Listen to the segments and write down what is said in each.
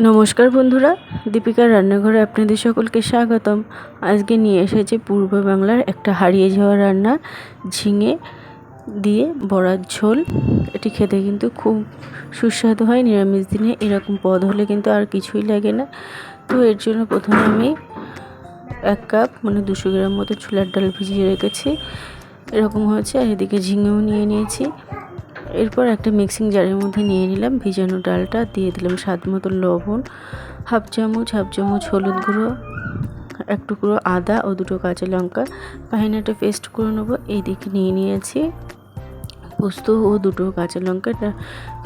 নমস্কার বন্ধুরা, দীপিকার রান্নাঘরে আপনাদের সকলকে স্বাগতম। আজকে নিয়ে এসেছি পূর্ব বাংলার একটা হারিয়ে যাওয়া রান্না, ঝিঙে দিয়ে বড়ার ঝোল। এটি খেতে কিন্তু খুব সুস্বাদু হয়, নিরামিষ দিনে এরকম পদ হলে কিন্তু আর কিছুই লাগে না। তো এর জন্য প্রথমে আমি এক কাপ মানে দুশো গ্রাম মতো ছোলার ডাল ভিজিয়ে রেখেছি। এরকম হয়েছে আর এদিকে ঝিঙেও নিয়ে নিয়েছি। এরপর একটা মিক্সিং জারের মধ্যে নিয়ে নিলাম, ভিজানো ডালটা, দিয়ে দিলাম স্বাদ মতো লবণ, হাফ চামচ হাফ চামচ হলুদ গুঁড়ো, এক টুকরো আদা ও দুটো কাঁচা লঙ্কা। পাহিনাটা পেস্ট করে নেব এই এইদিকে নিয়ে নিয়েছি। পোস্ত ও দুটো কাঁচা লঙ্কা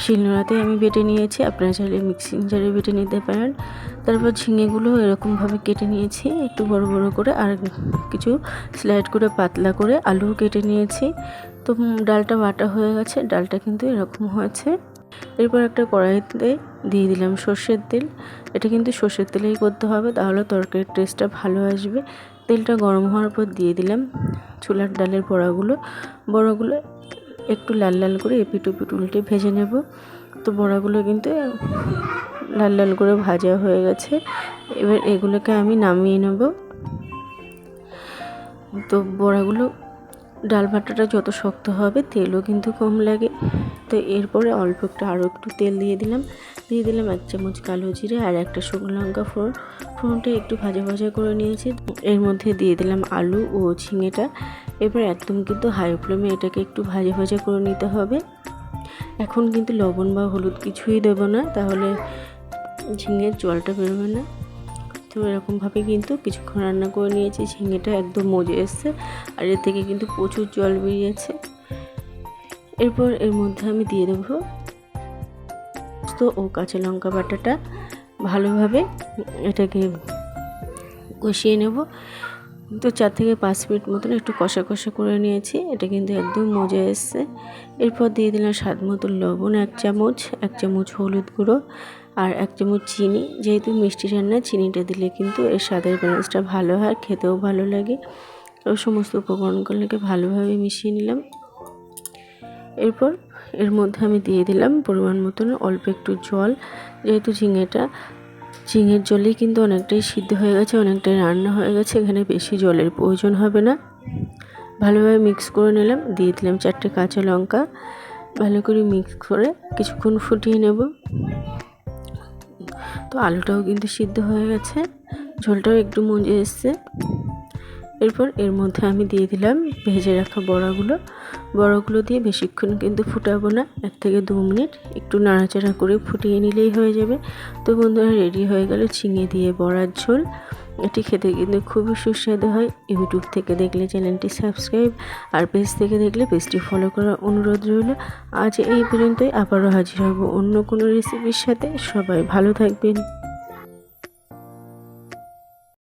শিলনোড়াতে আমি বেটে নিয়েছি। আপনারা চাইলে মিক্সিং জারে বেটে নিতে পারেন। তারপর ঝিঙেগুলো এরকমভাবে কেটে নিয়েছি, একটু বড় বড় করে আর কিছু স্লাইড করে পাতলা করে আলুও কেটে নিয়েছি। তো ডালটা বাটা হয়ে গেছে, ডালটা কিন্তু এরকম হয়েছে। এরপর একটা কড়াইতে দিয়ে দিলাম সর্ষের তেল। এটা কিন্তু সর্ষের তেলেই করতে হবে, তাহলে তরকারির টেস্টটা ভালো আসবে। তেলটা গরম হওয়ার পর দিয়ে দিলাম চুলার ডালের বড়াগুলো বড়াগুলো একটু লাল লাল করে এপিট ওপিট উল্টে ভেজে নেব। তো বড়াগুলো কিন্তু লাল লাল করে ভাজা হয়ে গেছে। এবার এগুলোকে আমি নামিয়ে নেব। তো বড়াগুলো ডাল ভাটাটা যত শক্ত হবে, তেলও কিন্তু কম লাগে। তো এরপরে অল্প একটু আরও একটু তেল দিয়ে দিলাম। দিয়ে দিলাম এক চামচ কালো জিরে আর একটা শুকনো লঙ্কা ফোড়ন। ফোড়নটা একটু ভাজা ভাজা করে নিয়েছি। এর মধ্যে দিয়ে দিলাম আলু ও ঝিঙেটা। এবার একদম কিন্তু হাই ফ্লেমে এটাকে একটু ভাজা ভাজা করে নিতে হবে। এখন কিন্তু লবণ বা হলুদ কিছুই দেবো না, তাহলে ঝিঙের জলটা বেরোবে না। তো এরকমভাবে কিন্তু কিছুক্ষণ রান্না করে নিয়েছি, ঝিঙেটা একদম মজে এসছে আর এর থেকে কিন্তু প্রচুর জল বেরিয়েছে। এরপর এর মধ্যে আমি দিয়ে দেবো ও কাঁচা লঙ্কা বাটাটা। ভালোভাবে এটাকে কষিয়ে নেব। তো চার থেকে পাঁচ মিনিট মতন একটু কষা কষা করে নিয়েছি। এটা কিন্তু একদম মজা এসছে। এরপর দিয়ে দিলাম স্বাদ মতো লবণ, এক চামচ এক চামচ হলুদ গুঁড়ো আর এক চামচ চিনি। যেহেতু মিষ্টি রান্না, চিনিটা দিলে কিন্তু এর স্বাদের ব্যালেন্সটা ভালো হয় খেতেও ভালো লাগে। ও সমস্ত উপকরণগুলোকে ভালোভাবে মিশিয়ে নিলাম। এরপর এর মধ্যে আমি দিয়ে দিলাম পরিমাণ মতন অল্প একটু জল, যেহেতু ঝিঙেটা ঝিঙের জলই কিন্তু অনেকটাই সিদ্ধ হয়ে গেছে, অনেকটাই রান্না হয়ে গেছে, এখানে বেশি জলের প্রয়োজন হবে না। ভালোভাবে মিক্স করে নিলাম, দিয়ে দিলাম চারটে কাঁচা লঙ্কা। ভালো করে মিক্স করে কিছুক্ষণ ফুটিয়ে নেব। তো আলুটাও কিন্তু সিদ্ধ হয়ে গেছে, ঝোলটাও একটু মজে এসছে। এরপর এর মধ্যে আমি দিয়ে দিলাম ভেজে রাখা বড়াগুলো। বড়াগুলো দিয়ে বেশিক্ষণ কিন্তু ফুটাবো না, এক থেকে দু মিনিট একটু নাড়াচাড়া করে ফুটিয়ে নিলেই হয়ে যাবে। তো বন্ধুরা, রেডি হয়ে গেল ঝিঙে দিয়ে বড়ার ঝোল। এটি খেতে কিন্তু খুবই সুস্বাদু হয়। ইউটিউব থেকে দেখলে চ্যানেলটি সাবস্ক্রাইব আর পেজ থেকে দেখলে পেজটি ফলো করার অনুরোধ রইল। আজ এই পর্যন্তই। আবারও হাজির হব অন্য কোনো রেসিপির সাথে। সবাই ভালো থাকবেন।